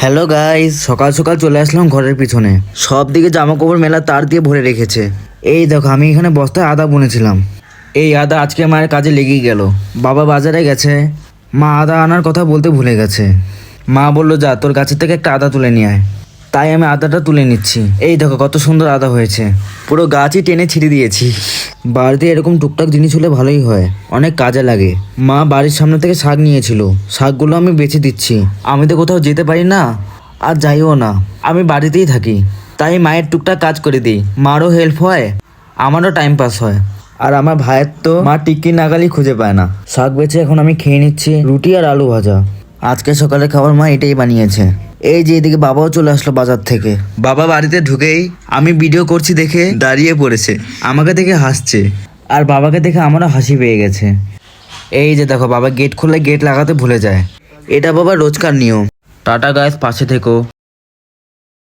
Hello guys সকাল সকাল চলে আসলাম ঘরের পিছনে। সব দিকে জামা কাপড় মেলা তার দিয়ে ভরে রেখেছে। এই দেখো, আমি এখানে বস্তায় আদা বুনেছিলাম। এই আদা আজকে মায়ের কাজে লেগেই গেল। বাবা বাজারে গেছে। মা আদা আনার কথা বলতে ভুলে গেছে। মা বলল, যা, তোর গাছের থেকে একটা আদা তুলে নিয়ে আয়। তাই আমি আদাটা তুলে নিচ্ছি। এই দেখো কত সুন্দর আদা হয়েছে। পুরো গাছই টেনে ছিঁড়ে দিয়েছি। বাড়িতে এরকম টুকটাক জিনিস হলে ভালোই হয়। অনেক কাজে লাগে। মা বাড়ির সামনে থেকে শাক নিয়েছিল। শাকগুলো আমি বেছে দিচ্ছি। আমি তো কোথাও যেতে পারি না, আর যাইও না। আমি বাড়িতেই থাকি। তাই মায়ের টুকটাক কাজ করে দিই। মারও হেল্প হয়, আমারও টাইম পাস হয়। আর আমার ভাইয়ের তো মা টিক্কি নাগালি খুঁজে পায় না। শাক বেছে এখন আমি খেয়ে নিচ্ছি রুটি আর আলু ভাজা। আজকে সকালে খাবার মা এটাই বানিয়েছে। এই যে এদিকে বাবাও চলে আসলো বাজার থেকে। বাবা বাড়িতে ঢুকেই আমি ভিডিও করছি দেখে দাঁড়িয়ে পড়েছে আমাকে দেখে হাসছে। আর বাবাকে দেখে আমারও হাসি পেয়ে গেছে। এই যে দেখো বাবা গেট খুললে গেট লাগাতে ভুলে যায়। এটা বাবা রোজকার নিয়ম। টাটা গাছ পাশে থেকো।